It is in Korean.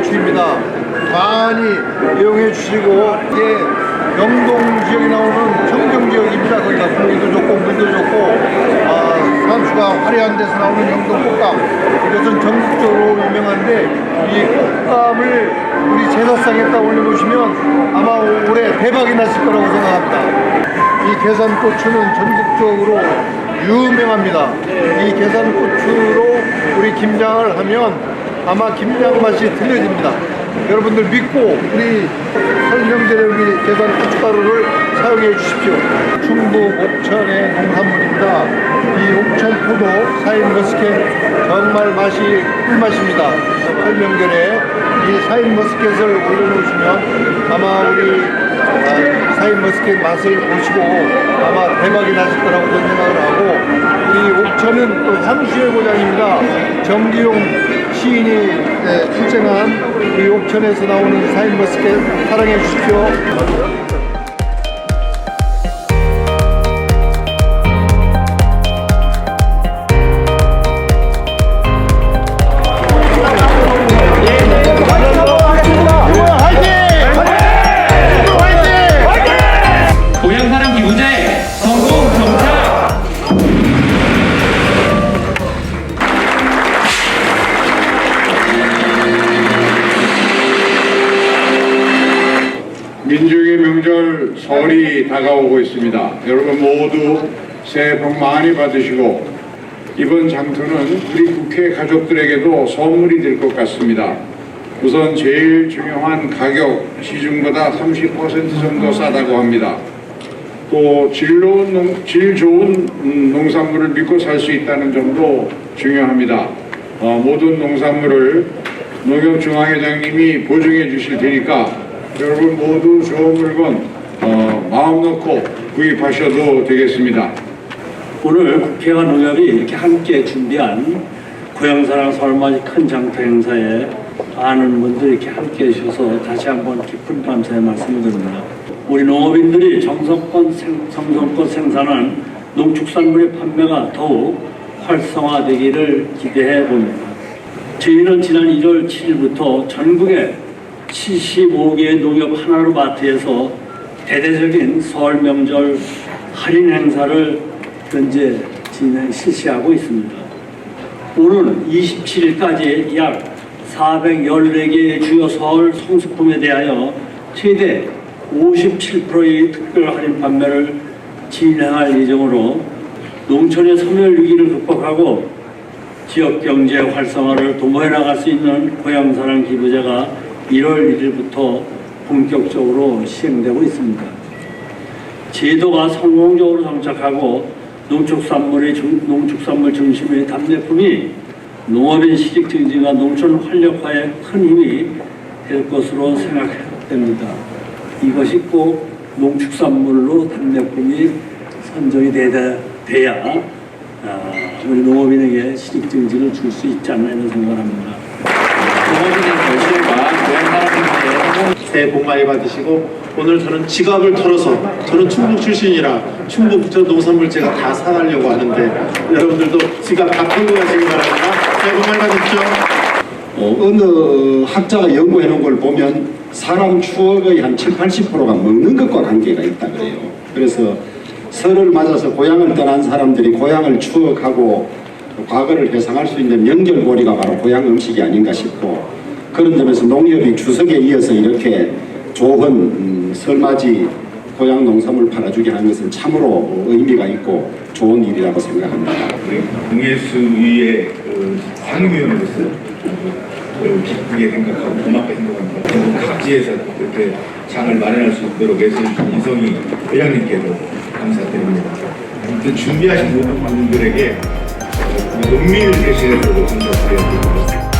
대추입니다. 많이 이용해 주시고 이게 영동 지역에 나오는 청정 지역입니다. 거기가 공기도 좋고 물도 좋고 아, 산수가 화려한 데서 나오는 영동 꽃감 이것은 전국적으로 유명한데 이 꽃감을 우리 제사상에다 올려놓으시면 아마 올해 대박이 났을 거라고 생각합니다. 이 계산고추는 전국적으로 유명합니다. 이 계산고추로 우리 김장을 하면 아마 김장 맛이 틀려집니다. 여러분들 믿고 우리 설명절에 우리 계산 고춧가루를 사용해 주십시오. 충북 옥천의 농산물입니다. 이 옥천 포도 사인 머스켓 정말 맛이 꿀맛입니다. 설명절에 이 사인 머스켓을 올려놓으시면 아마 우리 아, 사인 머스켓 맛을 보시고 아마 대박이 나실 거라고 저는 생각을 하고 우리 옥천은 또 향수의 고장입니다. 정기용 시인이 네, 출생한 우리 옥천에서 나오는 사인 머스켓 사랑해 주십시오. 명절 설이 다가오고 있습니다. 여러분 모두 새해 복 많이 받으시고 이번 장터는 우리 국회 가족들에게도 선물이 될 것 같습니다. 우선 제일 중요한 가격 시중보다 30% 정도 싸다고 합니다. 또 질로운 농, 질 좋은 음, 농산물을 믿고 살 수 있다는 점도 중요합니다. 어, 모든 농산물을 농협중앙회장님이 보증해 주실 테니까 여러분 모두 좋은 물건 어, 마음 놓고 구입하셔도 되겠습니다. 오늘 국회와 농협이 이렇게 함께 준비한 고향사랑 설맞이 큰 장터 행사에 많은 분들이 이렇게 함께 해주셔서 다시 한번 깊은 감사의 말씀을 드립니다. 우리 농업인들이 정성껏, 생, 정성껏 생산한 농축산물의 판매가 더욱 활성화되기를 기대해 봅니다. 저희는 지난 1월 7일부터 전국의 75개의 농협 하나로 마트에서 대대적인 설 명절 할인 행사를 현재 진행 실시하고 있습니다. 오는 27일까지 약 414개의 주요 설 성수품에 대하여 최대 57%의 특별 할인 판매를 진행할 예정으로 농촌의 소멸 위기를 극복하고 지역 경제 활성화를 도모해 나갈 수 있는 고향사랑 기부제가 1월 1일부터 본격적으로 시행되고 있습니다. 제도가 성공적으로 정착하고 농축산물의 중, 농축산물 중심의 답례품이 농업인 시직 증진과 농촌 활력화에 큰 힘이 될 것으로 생각됩니다. 이것이 꼭 농축산물로 답례품이 선정이 되다, 돼야 아, 우리 농업인에게 시직 증진을 줄 수 있지 않나 이런 생각을 합니다. 농업인의 결실과 고향사랑 기부제 새해 복 많이 받으시고 오늘 저는 지갑을 털어서 저는 충북 출신이라 충북 저 농산물 제가 다 사가려고 하는데 여러분들도 지갑 다 털고 가시기 바랍니다. 새해 복 많이 받으십시오. 어, 어느 학자가 연구해 놓은 걸 보면 사람 추억의 한 7, 80%가 먹는 것과 관계가 있다 그래요. 그래서 설을 맞아서 고향을 떠난 사람들이 고향을 추억하고 과거를 회상할 수 있는 연결고리가 바로 고향 음식이 아닌가 싶고 그런 점에서 농협이 추석에 이어서 이렇게 좋은 음, 설맞이 고향 농산물 팔아주게 하는 것은 참으로 의미가 있고 좋은 일이라고 생각합니다. 그 상임위원으로서 그 기쁘게 생각하고 고맙게 생각합니다. 각지에서 이렇게 장을 마련할 수 있도록 애써주신 이성희 회장님께도 감사드립니다. 아무튼 준비하신 모든 분들에게 어, 농민을 대신해서도 감사드립니다.